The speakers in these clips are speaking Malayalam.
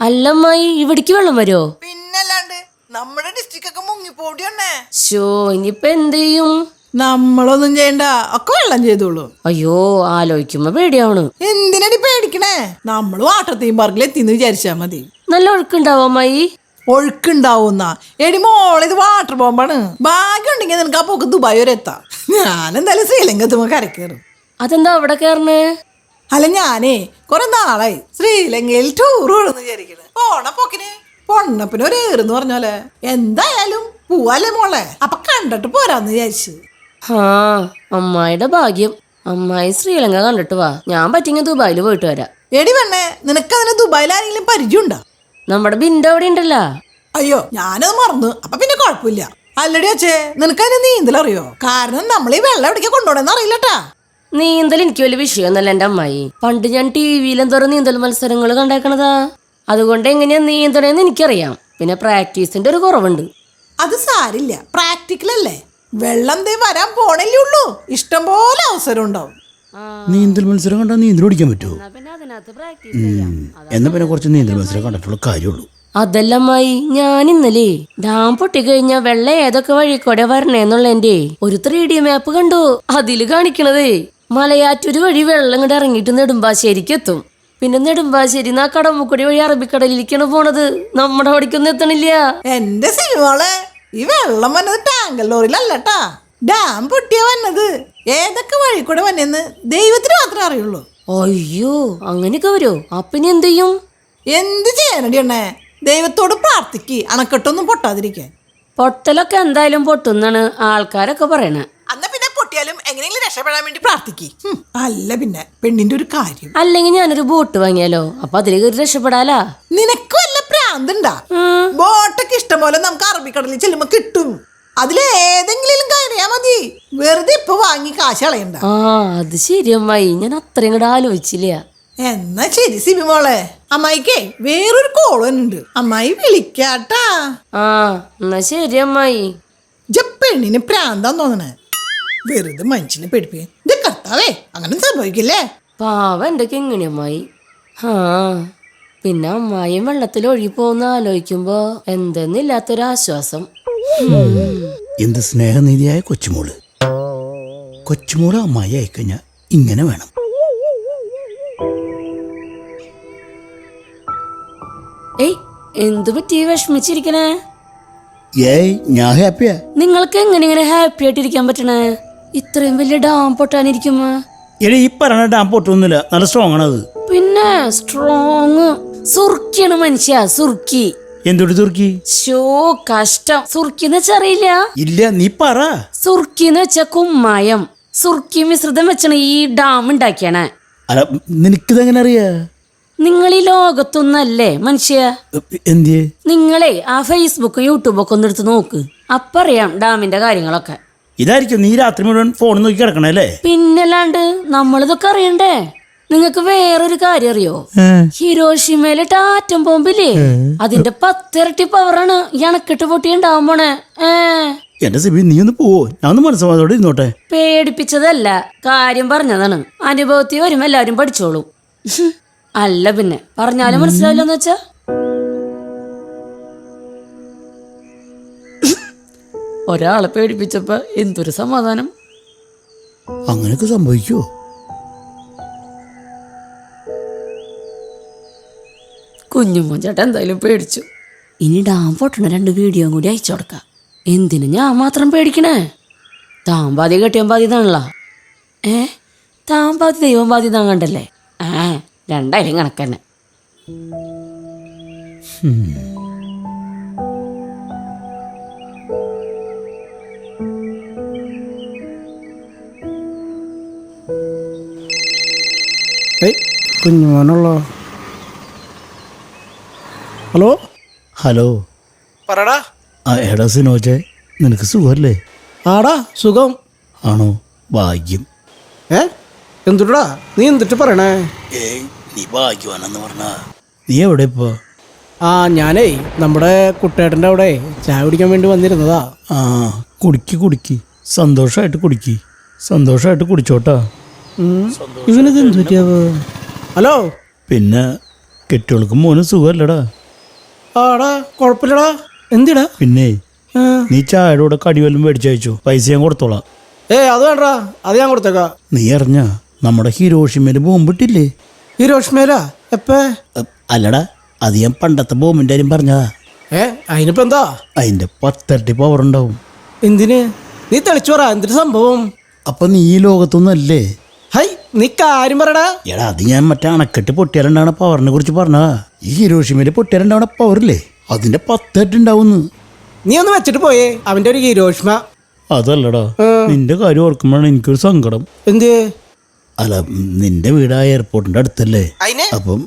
അല്ലമ്മായി ഇവിടേക്ക് വെള്ളം വരുമോ പിന്നല്ലാണ്ട് നമ്മുടെ ഡിസ്ട്രിക്ട് ഒക്കെ മുങ്ങിപ്പോടിയണ്ണേ ഷോ ഇനിയിപ്പോ എന്ത് ചെയ്യും? നമ്മളൊന്നും ചെയ്യണ്ട. ഒക്കെ വെള്ളം ചെയ്തോളൂ. അയ്യോ ആലോചിക്കുമ്പോ പേടിയാണ് എന്തിനടി പേടിക്കണേ? നമ്മൾ വാട്ടർ തീം പാർക്കിൽ എത്തിന്ന് വിചാരിച്ചാ മതി. നല്ല ഒഴുക്കുണ്ടാവോ അമ്മായി? ഒഴുക്കുണ്ടാവുന്ന. എടി മോളെ ഇത് വാട്ടർ ബോംബാണ് ഭാഗ്യം ഉണ്ടെങ്കിൽ നിനക്ക് ആ പോക്ക് ദുബായ് വരെ എത്താം. ഞാൻ എന്തായാലും ശ്രീലങ്ക എത്തുമ്പോ കരക്കേറും അതെന്താ അവിടെ കയറണേ അല്ല ഞാനേ കുറെ നാളായി ശ്രീലങ്കയിൽ ടൂർ പോണെന്ന് വിചാരിക്കണേ. പോണ പോക്കിന്? പൊണ്ണപ്പിന് ഒരു ഏറെന്ന് പറഞ്ഞോലെ. എന്തായാലും പോവാല്ലേ മോളെ? അപ്പൊ കണ്ടിട്ട് പോരാന്ന് വിചാരിച്ചു. ആ അമ്മായിയുടെ ഭാഗ്യം. അമ്മായി ശ്രീലങ്ക കണ്ടിട്ട് വാ. ഞാൻ പറ്റിങ്ങ ദുബായിൽ പോയിട്ട് വരാം. എടി പെണ്ണേ നിനക്ക് അതിന് ദുബായിൽ ആരെങ്കിലും പരിചയമുണ്ടോ? നമ്മുടെ ബിന്ദു അവിടെ ഉണ്ടല്ലോ. അയ്യോ ഞാനത് മറന്നു. അപ്പൊ പിന്നെ കുഴപ്പമില്ല. അല്ലടി അച്ഛേ നിനക്ക് അതിന് നീന്തൽ അറിയോ കാരണം നമ്മൾ ഈ വെള്ളം എവിടേക്ക് കൊണ്ടുപോകണമെന്ന് അറിയില്ലട്ടാ. നീന്തൽ എനിക്ക് വലിയ വിഷയമൊന്നുമല്ല എന്റെ അമ്മായി. പണ്ട് ഞാൻ ടി വിയിൽ എന്തോരം നീന്തൽ മത്സരങ്ങൾ കണ്ടേക്കണതാ. അതുകൊണ്ട് എങ്ങനെയാ നീന്തണേന്ന് എനിക്കറിയാം. പിന്നെ പ്രാക്ടീസിന്റെ ഒരു കുറവുണ്ട്. അത് സാരില്ല. പ്രാക്ടിക്കൽ അല്ലേ? വെള്ളം ദേ വരാൻ പോണല്ലേ ഉള്ളൂ. ഇഷ്ടം പോലെ അവസരം ഉണ്ടാവും. നീന്തൽ മത്സരം കണ്ടാൽ നീന്തൽ ഓടിക്കാൻ പറ്റുമോ? എന്നാ പിന്നെ കുറച്ച് നീന്തൽ മത്സരം കണ്ടിട്ടുള്ള കാര്യമുള്ളൂ. അതല്ലമ്മായി ഞാൻ ഇന്നലെ ഡാം പൊട്ടിക്കഴിഞ്ഞ വെള്ളം ഏതൊക്കെ വഴി കൂടെ വരണേന്നുള്ളതിന്റെ ഒരു ത്രീ ഡി മാപ്പ് കണ്ടു. അതിൽ കാണിക്കണതേ. മലയാറ്റൂര് വഴി വെള്ളം ഇങ്ങോട്ട് ഇറങ്ങിയിട്ട് നെടുമ്പാശ്ശേരിക്ക് എത്തും. പിന്നെ നെടുമ്പാശ്ശേരി ആ കടമുക്കുടി വഴി അറബിക്കടലിലേക്കാണ് പോണത്. നമ്മുടെ അവിടേക്കൊന്നും എത്തണില്ല. എന്റെ സിനിമകളെ ഈ വെള്ളം വന്നത് ടാങ്കർ ലോറിയിലല്ലട്ടാ ഡാം പൊട്ടിയ വന്നത്. ഏതൊക്കെ വഴി കൂടെ വന്നെന്ന് ദൈവത്തിന് മാത്രമേ അറിയുള്ളൂ. അയ്യോ അങ്ങനെയൊക്കെ വരുമോ അപ്പിനി എന്ത് ചെയ്യും? എന്ത് ചെയ്യാനടി എണ്ണേ ദൈവത്തോട് പ്രാർത്ഥിക്ക്. അണക്കെട്ടൊന്നും പൊട്ടാതിരിക്കാൻ. പൊട്ടലൊക്കെ എന്തായാലും പൊട്ടുന്നാണ് ആൾക്കാരൊക്കെ പറയണേ. എങ്ങനെയെങ്കിലും രക്ഷപ്പെടാൻ വേണ്ടി പ്രാർത്ഥിക്കും. അല്ല പിന്നെ പെണ്ണിന്റെ ഒരു കാര്യം. അല്ലെങ്കിൽ ഞാനൊരു ബോട്ട് വാങ്ങിയാലോ? അപ്പൊ അതിൽ കയറി രക്ഷപ്പെടാലാ? നിനക്കും അല്ല പ്രാന്തണ്ടാ? ബോട്ടൊക്കെ ഇഷ്ടം പോലെ നമുക്ക് അറബിക്കടലിൽ ചെല്ലുമ്പോ കിട്ടും. അതിലേതെങ്കിലും കയറിയാ മതി. വെറുതെ ഇപ്പൊ വാങ്ങി കാശ് കളയണ്ട. ആ അത് ശരി അമ്മായി. ഞാൻ അത്രയും കൂടെ ആലോചിച്ചില്ല. എന്നാ ശരി സിബി മോളെ. അമ്മായിക്കേ വേറൊരു കോൾ ഉണ്ട് അമ്മായി വിളിക്കാട്ടാ. ആ എന്നാ ശരി അമ്മായി. ജപ്പെണ്ണിന് പെണ്ണിന് പ്രാന്താന്ന് തോന്നണേ. വെറുതെ മനുഷ്യനെ പേടിപ്പിക്കും. ഇത് കർത്താവേ അങ്ങനെ സംഭവിക്കില്ലേ? പാവ എന്റെ കിങ്ങിണി അമ്മായി ആ പിന്നെ അമ്മായിയും വെള്ളത്തിൽ ഒഴുകി പോന്ന് ആലോചിക്കുമ്പോ എന്തെന്നില്ലാത്തൊരാശ്വാസം. എന്ത് സ്നേഹനിധിയായ കൊച്ചുമോൾ. കൊച്ചുമോൾ അമ്മായി ആയിക്കഴിഞ്ഞാൽ ഇങ്ങനെ വേണം. ഏയ് എന്തു പറ്റി വിഷമിച്ചിരിക്കണേ? ഏയ് ഞാൻ ഹാപ്പിയാ. നിങ്ങൾക്ക് എങ്ങനെ ഇങ്ങനെ ഹാപ്പി ആയിട്ടിരിക്കാൻ പറ്റണേ? ഇത്രയും വലിയ ഡാം പൊട്ടാനിരിക്കുമ്പോ എടി ഈ പറഞ്ഞ ഡാം പൊട്ടൊന്നുമില്ല നല്ല സ്ട്രോങ് ആണ് അത് പിന്നെ സ്ട്രോങ് സുർക്കിയാണ് മനുഷ്യ സുർക്കി. എന്തൊരു തുർക്കി ഷോ കഷ്ടം. സുർക്കി എന്ന് വെച്ചാ അറിയില്ല. ഇല്ല നീ പറ. സുർക്കി എന്ന് വെച്ച കുമ്മായം. സുർക്കി മിശ്രിതം വെച്ചാണ് ഈ ഡാം ഉണ്ടാക്കിയാണ്. അല്ല നിനക്കിതെങ്ങനെ അറിയാ? നിങ്ങൾ ഈ ലോകത്തൊന്നല്ലേ മനുഷ്യ? എന്തേ നിങ്ങളെ ആ ഫേസ്ബുക്കും യൂട്യൂബൊക്കെ ഒന്ന് എടുത്ത് നോക്ക്. അപ്പറിയാം ഡാമിന്റെ കാര്യങ്ങളൊക്കെ. ഇതായിരിക്കും നീ രാത്രി മുഴുവൻ ഫോൺ നോക്കി കിടക്കണേ അല്ലേ? പിന്നല്ലാണ്ട് നമ്മളിതൊക്കെ അറിയണ്ടേ? നിങ്ങൾക്ക് വേറൊരു കാര്യം അറിയോ? ഹിരോഷിമയിലെ ടാറ്റം ബോംബില്ലേ? അതിന്റെ പത്തിരട്ടി പവറാണ് ഈ അണക്കെട്ട് പൊട്ടിയുണ്ടാവാൻ പോണേ. ഏ. എന്റെ സിബി നീ ഒന്ന് പോവോ? ഞാൻ ഒന്ന് മനസ്സമാതോടെ ഇരുന്നോട്ടെ. പേടിപ്പിച്ചതല്ല. കാര്യം പറഞ്ഞതാണ്. അനുഭവത്തിൽ വരും എല്ലാവരും പഠിച്ചോളൂ. അല്ല പിന്നെ. പറഞ്ഞാലും മനസ്സിലാവില്ലെന്ന് വെച്ചാ? ഒരാളെ പേടിപ്പിച്ചപ്പോ എന്തൊരു സമാധാനം? അങ്ങനെയൊക്കെ സംഭവിക്കുമോ കുഞ്ഞുമോൻ ചേട്ടൻ എന്തായാലും പേടിച്ചു. ഇനി ഡാം പൊട്ടണ രണ്ട് വീഡിയോ കൂടി അയച്ചു കൊടുക്കാം. എന്തിനു ഞാൻ മാത്രം പേടിക്കണേ? താൻ പാതി കെട്ടിയാൻ ബാധ്യതാണല്ലോ താണല്ലോ ഏ? താൻ പാതി ദൈവം താൻ കണ്ടല്ലേ? ആ രണ്ടായാലും കണക്കന്നെ. ഏയ് കുഞ്ഞുമോനുള്ളോ ഹലോ? ഹലോ. പറടാ. ആ എടാ സിനോജെ നിനക്ക് സുഖമല്ലേ? ആടാ സുഖം. ആണോ? ഭാഗ്യം. ഏ? എന്തുടാ? നീ എന്തിട്ട് പറയണേ? ഏയ് നീ ഭാഗ്യവാനെന്ന് പറഞ്ഞാ. നീ എവിടെ ഇപ്പോ? ആ ഞാനേ നമ്മുടെ കുട്ടേട്ടന്റെ അവിടെ ചായ കുടിക്കാൻ വേണ്ടി വന്നിരുന്നതാ. ആ കുടിക്ക് കുടിക്ക്. സന്തോഷമായിട്ട് കുടിക്ക്. സന്തോഷമായിട്ട് കുടിച്ചോട്ടാ. ഇവനത് എന്തു പറ്റിയാവോ? ഹലോ? പിന്നെ കെട്ടിയോൾക്കും മോനും സുഖമല്ലടാ. ആടാ കുഴപ്പമില്ലടാ. എന്തിടാ പിന്നെ നീ ചായയുടെ കൂടെ കടി വല്ലതും മേടിച്ചയച്ചു പൈസ ഞാൻ കൊടുത്തോളാം. ഏ അത് വേണ്ടടാ അത് ഞാൻ കൊടുത്തേക്കാ. നീ അറിഞ്ഞ നമ്മുടെ ഹിരോഷിമേൽ ബോംബിട്ടില്ലേ? ഈ രോഷ്മേല എപ്പേ അല്ലടാ അത് ഞാൻ പണ്ടത്തെ ബോംബിന്റെ കാര്യം പറഞ്ഞതാ. ഏ അതിനിപ്പോ എന്താ? അതിന്റെ പത്തരട്ടി പവർ ഉണ്ടാവും. എന്തിന്? നീ തെളിച്ചു പറ എന്തിന് സംഭവം? അപ്പൊ നീ ഈ ലോകത്തൊന്നും അല്ലേ ഹൈ നീ കാര്യം പറടാ എടാ അത് ഞാൻ മറ്റേ അണക്കെട്ട് പൊട്ടിയാലുണ്ടാവണ പവറിനെ കുറിച്ച് പറഞ്ഞാ ഈ ഹിരോഷിമയിലെ പൊട്ടിയാലുണ്ടാവണ പവറില്ലേ അതിന്റെ പത്തരട്ടി ഉണ്ടാവുന്നു നീ ഒന്ന് വെച്ചിട്ട് പോയേ അവന്റെ ഒരു ഹിരോഷ്മ. അതല്ലടാ നിന്റെ കാര്യം ഓർക്കുമ്പോഴാണ് എനിക്കൊരു സങ്കടം. എന്ത്? അല്ല നിന്റെ വീട് ആ എയർപോർട്ടിന്റെ അടുത്തല്ലേ? അപ്പം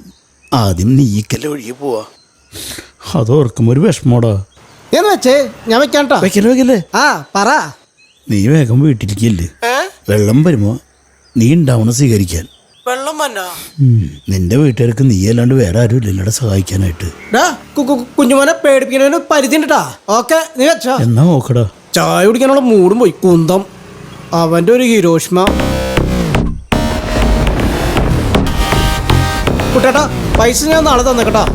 ആദ്യം നീക്കല്ലേ ഒഴുകി പോവാ. അത് ഓർക്കുമ്പോ ഒരു വിഷമോടാ. ഞാൻ വെച്ചേ ഞാൻ വെക്കാട്ടോ. വെക്കല്ലേ വെക്കല്ലേ? ആ പറ. നീ വേഗം വീട്ടിലേക്കില്ലേ വെള്ളം വരുമ്പോ നീ ഉണ്ടാവണം സ്വീകരിക്കാൻ. വെള്ളം നിന്റെ വീട്ടുകാർക്ക് നീ അല്ലാണ്ട് വേറെ ആരും ഇല്ലല്ലോടെ സഹായിക്കാനായിട്ട്. കുഞ്ഞുമോനെ പേടിപ്പിക്കുന്നതിന് പരിധി ഉണ്ടട്ടാ ഓക്കെ നീ വെച്ചോ. എന്നാ നോക്കടാ. ചായ കുടിക്കാനുള്ള മൂടും പോയി. കുന്തം. അവന്റെ ഒരു ഹീരോഷ്മ. കുട്ടേട്ടാ പൈസ ഞാൻ നാളെ തന്നേക്കട്ടാ.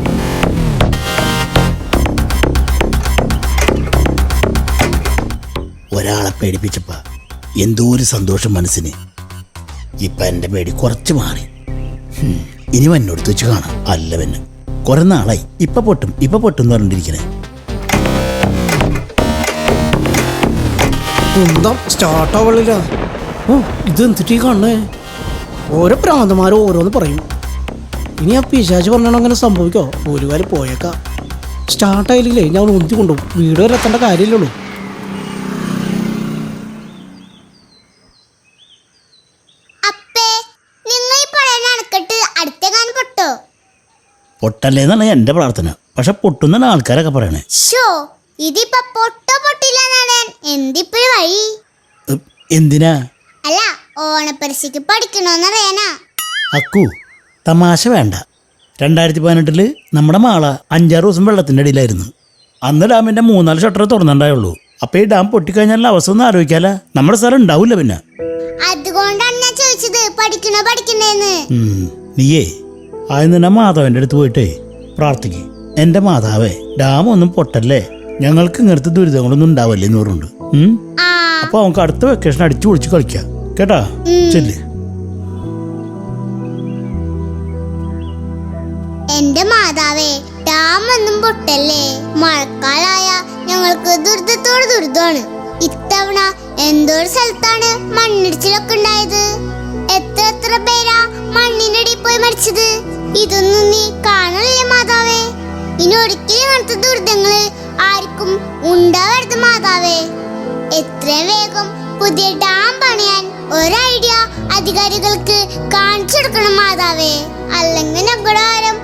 ഒരാളെ പേടിപ്പിച്ചപ്പ. എന്തോ ഒരു സന്തോഷം മനസ്സിന്. ഇപ്പൊ എന്റെ പേടി കുറച്ച് മാറി. ഇനി വന്നോടുത്ത് വെച്ച് കാണാം. അല്ല പിന്നെ കുറെ നാളായി. ഇപ്പൊ പൊട്ടും ഇപ്പൊ പൊട്ടും എന്ന് പറഞ്ഞിരിക്കണേ കുന്തം സ്റ്റാർട്ട് ആവണില്ല. ഓ ഇത് എന്തിട്ടീ കാണണേ? ഓരോ പ്രാന്തമാരും ഓരോന്ന് പറയും. ഇനി ആ പിശാച് പറഞ്ഞാൽ അങ്ങനെ സംഭവിക്കോ? ഒരു കാര്യം പോയേക്കാം. സ്റ്റാർട്ടായില്ലേ ഞാൻ ഒന്നിച്ചു കൊണ്ടുപോകും. വീട് വരെ എത്തേണ്ട കാര്യമില്ലുള്ളൂ അപ്പേ നിങ്ങൾ ഈ പഴയ അണക്കെട്ട് അടുത്തെങ്ങാനും പൊട്ടോ പൊട്ടല്ലേ എന്നാണ് എന്റെ പ്രാർത്ഥന. പക്ഷെ പൊട്ടുന്ന ആൾക്കാരൊക്കെ പറയണേ. ഷോ ഇതിപ്പോ പൊട്ടോ പൊട്ടില്ല എന്നാണ് എന്തിപ്പോ വഴി? എന്തിനാ? അല്ല ഓണപ്പരിശയ്ക്ക് പഠിക്കണോന്നറിയാനാ അക്കു തമാശ വേണ്ട. രണ്ടായിരത്തി പതിനെട്ടിൽ നമ്മുടെ മാള അഞ്ചാറ് ദിവസം വെള്ളത്തിന്റെ അടിയിലായിരുന്നു. അന്ന് ഡാമിന്റെ മൂന്നാൽ ഷട്ടർ തുറന്നുണ്ടായുള്ളൂ അപ്പൊ ഈ ഡാം പൊട്ടിക്കഴിഞ്ഞാൽ അവസ്ഥ ഒന്നും ആലോചിക്കാല നമ്മുടെ സ്ഥലം ഉണ്ടാവില്ല പിന്നെ. അതുകൊണ്ടാണ് ഞാൻ ചോദിച്ചത് പഠിക്കണോ പഠിക്കണേന്ന് നീയേ ആദ്യം തന്നെ മാധവന്റെ അടുത്ത് പോയിട്ടേ പ്രാർത്ഥിക്കും. എന്റെ മാതാവേ ഡാം ഒന്നും പൊട്ടല്ലേ? ഞങ്ങൾക്ക് ഇങ്ങനത്തെ ദുരിതങ്ങളൊന്നും ഉണ്ടാവല്ലേ എന്ന് പറഞ്ഞുണ്ട് അപ്പൊ അവൻക്ക് അടുത്ത വെക്കേഷൻ അടിച്ചു പൊളിച്ച് കളിക്കാം. കേട്ടാ? ചെല്ല്. എന്റെ മാതാവേ ഡാം ഒന്നും പൊട്ടല്ലേ? മഴക്കാലായ ഞങ്ങൾക്ക് ദുരിതത്തോട് ദുരിതമാണ്. ഇത്തവണ എന്തോ സ്ഥലത്താണ് മണ്ണിടിച്ചിലൊക്കെ ഉണ്ടായത്? എത്ര എത്ര പേരാ മണ്ണിനടി പോയി മരിച്ചത്? ഇതൊന്നും നീ കാണല്ലേ മാതാവേ? ഇനി ഒരിക്കലും അങ്ങനത്തെ ദുരിതങ്ങൾ ആർക്കും ഉണ്ടാവരുത് മാതാവേ. എത്ര വേഗം പുതിയ ഡാം പണിയാൻ ഒരു ഐഡിയ അധികാരികൾക്ക് കാണിച്ചു കൊടുക്കണം മാതാവേ. അല്ലെങ്കിൽ ഞങ്ങളുടെ ആരും